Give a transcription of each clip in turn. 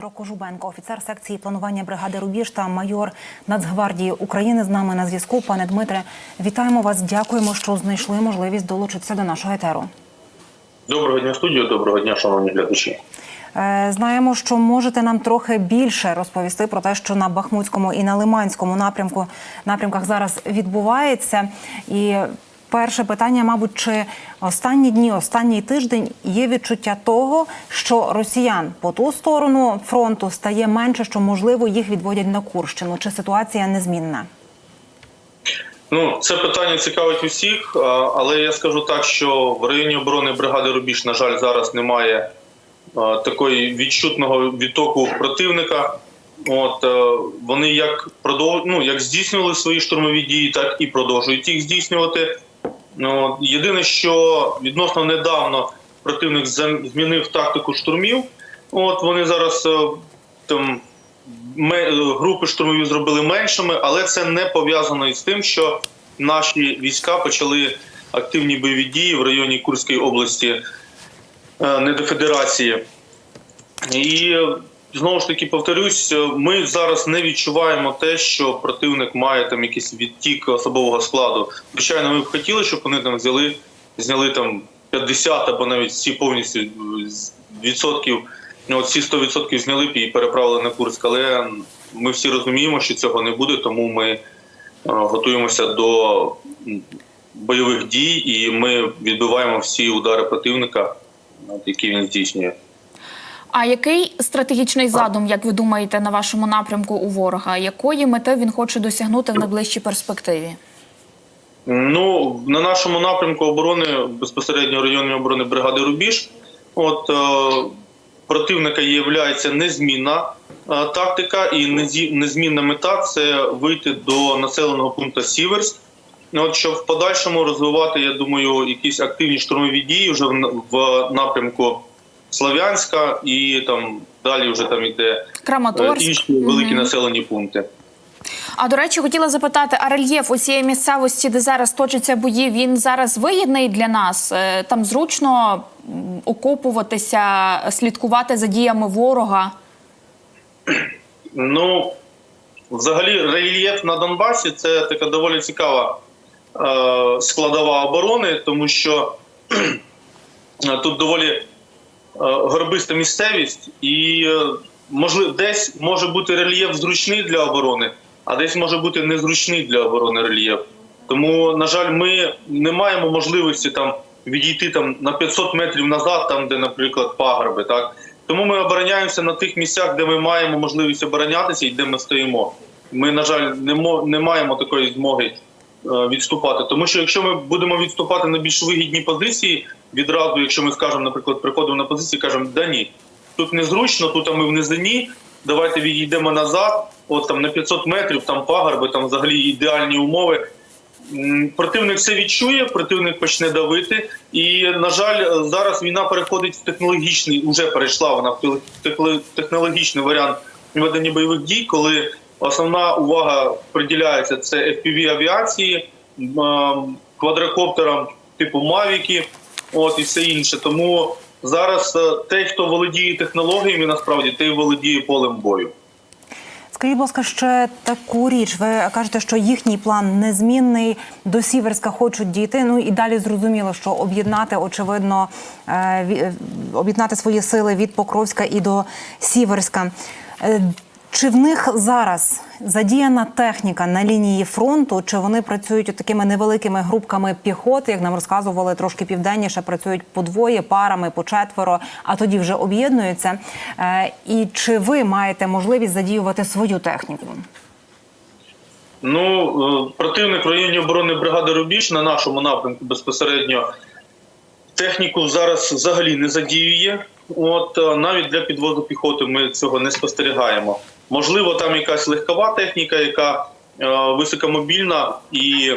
Дмитро Кожубенко, офіцер секції планування бригади Рубіж та майор Нацгвардії України з нами на зв'язку. Пане Дмитре, вітаємо вас. Дякуємо, що знайшли можливість долучитися до нашого етеру. Доброго дня, студію. Доброго дня, шановні глядачі. Е, Знаємо, що можете нам трохи більше розповісти про те, що на Бахмутському і на Лиманському напрямку напрямках зараз відбувається. І перше питання, мабуть, чи останні дні, останній тиждень є відчуття того, що росіян по ту сторону фронту стає менше, що можливо їх відводять на Курщину? Чи ситуація незмінна? Ну, це питання цікавить усіх, але я скажу так, що в районі оборони бригади Рубіж, на жаль, зараз немає такої відчутного відтоку противника. От е, вони як продов... ну, як здійснювали свої штурмові дії, так і продовжують їх здійснювати. Ну, єдине, що відносно недавно противник змінив тактику штурмів. От вони зараз е, там групи штурмові зробили меншими, але це не пов'язано із тим, що наші війська почали активні бойові дії в районі Курської області е, недофедерації. І е, знову ж таки повторюсь, е, ми зараз не відчуваємо те, що противник має там якийсь відтік особового складу. Звичайно, ми б хотіли, щоб вони там взяли, зняли там 50 або навіть всі повністю е, відсотків. Ну, от ці 100% зняли б і переправили на Курськ, але ми всі розуміємо, що цього не буде, тому ми е, готуємося до бойових дій, і ми відбиваємо всі удари противника, які він здійснює. А який стратегічний задум, як ви думаєте, на вашому напрямку у ворога? Якої мети він хоче досягнути в найближчій перспективі? Ну, на нашому напрямку оборони, безпосередньо районної оборони бригади Рубіж, от е, противника є незмінна е, тактика і незмінна мета це вийти до населеного пункту Сіверськ. От щоб в подальшому розвивати, я думаю, якісь активні штурмові дії вже в, в напрямку Слов'янська і там далі вже там іде е, Краматорськ. інші великі населені пункти. А до речі, хотіла запитати, а рельєф усієї місцевості, де зараз точаться бої, він зараз вигідний для нас? Е, Там зручно окопуватися, слідкувати за діями ворога. Ну, взагалі, рельєф на Донбасі це така доволі цікава е, складова оборони, тому що тут доволі горбиста місцевість, і е, можливо, десь може бути рельєф зручний для оборони, а десь може бути незручний для оборони рельєф. Тому, на жаль, ми не маємо можливості там відійти там на 500 метрів назад, там де, наприклад, пагорби. Так тому ми обороняємося на тих місцях, де ми маємо можливість оборонятися і де ми стоїмо. Ми, на жаль, не мо- не маємо такої змоги е, відступати. Тому що якщо ми будемо відступати на більш вигідні позиції, відразу, якщо ми скажемо, наприклад, приходимо на позиції, кажемо, да ні, тут незручно, тут ми в низині, давайте відійдемо назад, от там на 500 метрів, там пагорби, там взагалі ідеальні умови. Противник це відчує, противник почне давити. І, на жаль, зараз війна переходить в технологічний, вже перейшла вона в технологічний варіант ведення бойових дій, коли основна увага приділяється це fpv авіації, квадрокоптерам типу Мавіки, от і все інше. Тому зараз е, той, хто володіє технологіями, насправді той володіє полем бою. Скажіть, будь ласка, ще таку річ. Ви кажете, що їхній план незмінний до Сіверська хочуть дійти. Ну і далі зрозуміло, що об'єднати, очевидно, е, е, об'єднати свої сили від Покровська і до Сіверська. Чи в них зараз задіяна техніка на лінії фронту? Чи вони працюють такими невеликими групками піхоти, як нам розказували трошки південніше, працюють по двоє, парами, по четверо, а тоді вже об'єднуються? Е, І чи ви маєте можливість задіювати свою техніку? Ну, е, противник в районі оборони бригади Рубіж на нашому напрямку безпосередньо техніку зараз взагалі не задіює. От е, навіть для підводу піхоти ми цього не спостерігаємо. Можливо, там якась легкова техніка, яка е, високомобільна і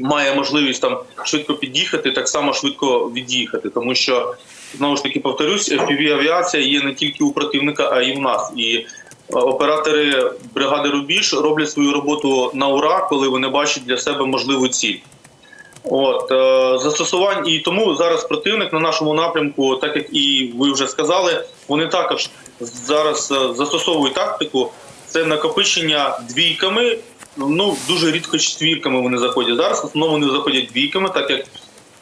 має можливість там швидко під'їхати, так само швидко від'їхати. Тому що знову ж таки повторюсь, fpv авіація є не тільки у противника, а й у нас. І е, оператори бригади Рубіж роблять свою роботу на ура, коли вони бачать для себе можливу ціль. От е, застосувань і тому зараз противник на нашому напрямку, так як і ви вже сказали, вони також зараз е, застосовують тактику. Це накопичення двійками. Ну дуже рідко четвірками вони заходять. Зараз в основному вони заходять двійками, так як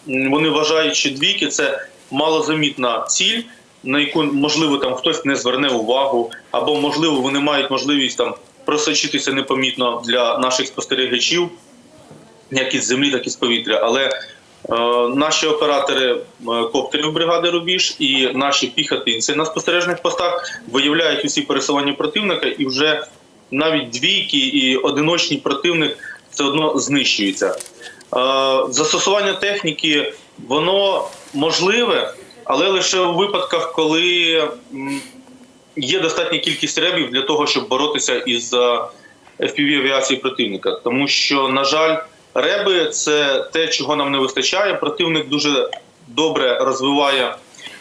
вони вважають, що двійки це малозамітна ціль, на яку можливо там хтось не зверне увагу, або можливо вони мають можливість там просочитися непомітно для наших спостерігачів, як із землі, так і з повітря. Але наші оператори е, коптерів бригади Рубіж і наші піхотинці на спостережних постах виявляють усі пересування противника, і вже навіть двійки і одиночний противник все одно знищується. Е, Застосування техніки воно можливе, але лише у випадках, коли є достатня кількість ребів для того, щоб боротися із fpv авіації противника. Тому що, на жаль, реби це те, чого нам не вистачає. Противник дуже добре розвиває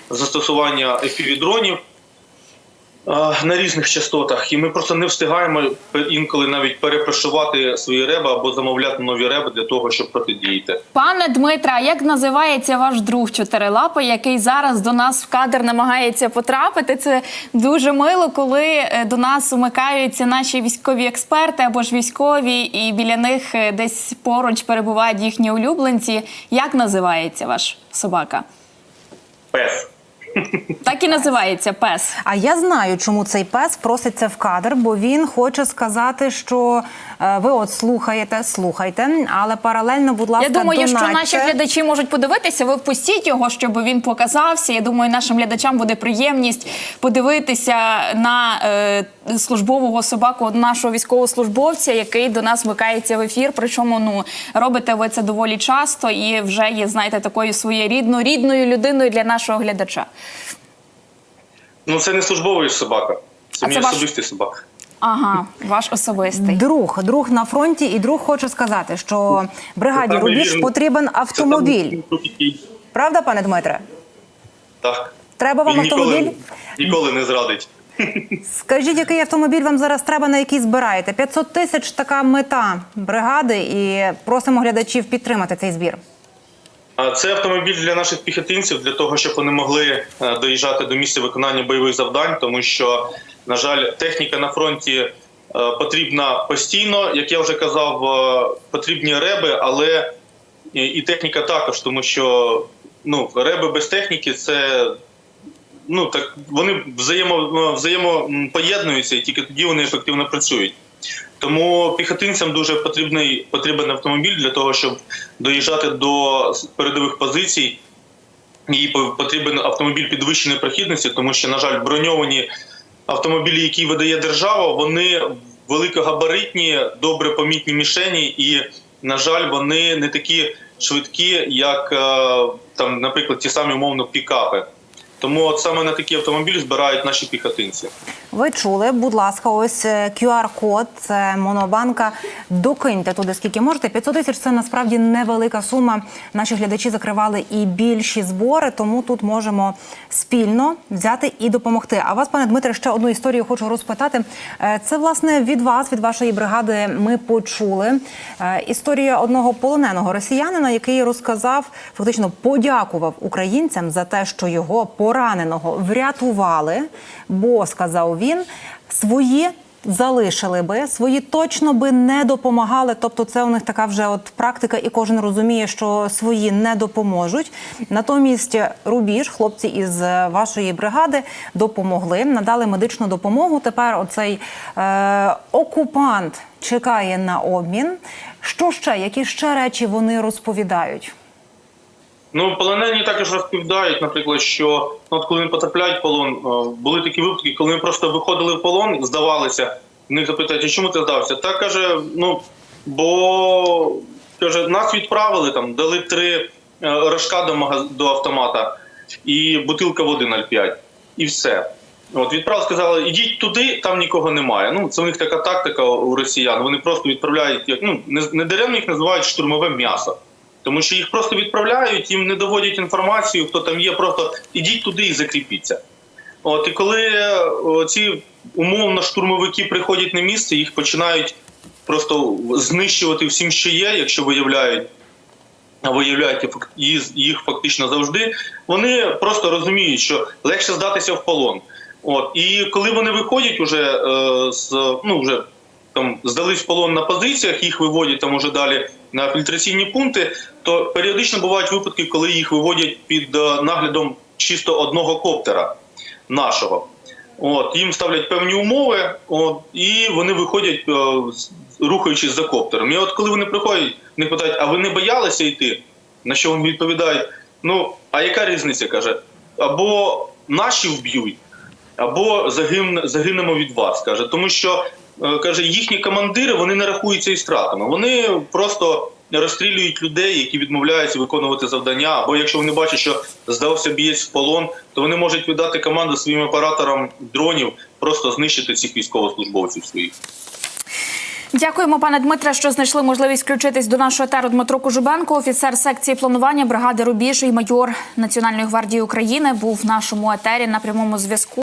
застосування fpv дронів на різних частотах, і ми просто не встигаємо інколи навіть перепрошувати свої реби або замовляти нові реби для того, щоб протидіяти. Пане Дмитре, а як називається ваш друг чотирилапий, який зараз до нас в кадр намагається потрапити? Це дуже мило, коли е, до нас умикаються наші військові експерти або ж військові, і біля них е, десь поруч перебувають їхні улюбленці. Як називається ваш собака? Пес. Так і називається пес. А я знаю, чому цей пес проситься в кадр, бо він хоче сказати, що е, ви от слухаєте, слухайте, але паралельно, будь ласка, Я думаю, що донатьте. наші глядачі можуть подивитися. Ви впустіть його, щоб він показався. Я думаю, нашим глядачам буде приємність подивитися на е, службового собаку нашого військовослужбовця, який до нас вмикається в ефір. Причому ну робите ви це доволі часто і вже є, знаєте, такою своєрідною рідною людиною для нашого глядача. Ну це не службовий собака, це А мій це ваш- особистий собака. Ага, ваш особистий. Друг, друг на фронті, і друг хоче сказати, що бригаді Рубіж вірно. потрібен автомобіль. Правда, пане Дмитре? Так. Треба вам Він ніколи, автомобіль? ніколи не зрадить. Скажіть, який автомобіль вам зараз треба, на який збираєте? 500 тисяч така мета бригади, і просимо глядачів підтримати цей збір. Це автомобіль для наших піхотинців, для того, щоб вони могли е, доїжджати до місця виконання бойових завдань, тому що, на жаль, техніка на фронті е, потрібна постійно. Як я вже казав, е, потрібні реби, але і техніка також, тому що ну, реби без техніки це. Ну так вони взаємо взаємопоєднуються, і тільки тоді вони ефективно працюють. Тому піхотинцям дуже потрібний потрібен автомобіль для того, щоб доїжджати до передових позицій. По- потрібен автомобіль підвищеної прохідності, тому що, на жаль, броньовані автомобілі, які видає держава, вони великогабаритні, добре помітні мішені, і, на жаль, вони не такі швидкі, як е, там, наприклад, ті самі умовно пікапи. Тому от саме на такі автомобілі збирають наші піхотинці. Ви чули, будь ласка, ось е, QR-код, монобанка. Докиньте туди скільки можете. 500 тисяч це насправді невелика сума. Наші глядачі закривали і більші збори, тому тут можемо спільно взяти і допомогти. А вас, пане Дмитре, ще одну історію хочу розпитати. Е, Це власне від вас, від вашої бригади, ми почули Е, історія одного полоненого росіянина, який розказав, фактично подякував українцям за те, що його пораненого врятували. Бо сказав він, свої залишили би, свої точно би не допомагали. Тобто, це у них така вже от практика, і кожен розуміє, що свої не допоможуть. Натомість рубіж, хлопці із вашої бригади, допомогли, надали медичну допомогу. Тепер оцей е, окупант чекає на обмін. Що ще? Які ще речі вони розповідають? Ну, полонені також розповідають, наприклад, що ну, от коли вони потрапляють в полон, е, були такі випадки, коли вони просто виходили в полон, здавалися, в них запитають, чому ти здався? Та каже, ну бо каже, нас відправили там, дали три е, рожка до магаз... до автомата і бутилка води 0,5. І все. От відправили, сказали, ідіть туди, там нікого немає. Ну, це у них така тактика у росіян. Вони просто відправляють, як ну не, не даремно їх називають штурмове м'ясо. Тому що їх просто відправляють, їм не доводять інформацію, хто там є, просто ідіть туди і закріпіться. От і коли е, ці умовно штурмовики приходять на місце, їх починають просто знищувати всім, що є, якщо виявляють, а виявляють їх- фактично завжди. Вони просто розуміють, що легше здатися в полон. От і коли вони виходять уже е, з ну вже там здались в полон на позиціях, їх виводять там уже далі на фільтраційні пункти. То періодично бувають випадки, коли їх виводять під е, наглядом чисто одного коптера нашого. От їм ставлять певні умови, от і вони виходять, е, рухаючись за коптером. І от коли вони приходять, вони питають, а ви не боялися йти? На що вони відповідають: ну а яка різниця? каже, або наші вб'ють, або загинемо від вас. каже, тому що каже, їхні командири вони не рахуються із стратами. Вони просто розстрілюють людей, які відмовляються виконувати завдання. Або якщо вони бачать, що здався бієць в полон, то вони можуть віддати команду своїм операторам дронів, просто знищити цих військовослужбовців своїх. Дякуємо, пане Дмитре, що знайшли можливість включитись до нашого етеру Дмитро Кожубенко, офіцер секції планування бригади Рубіж і майор Національної гвардії України, був в нашому етері на прямому зв'язку.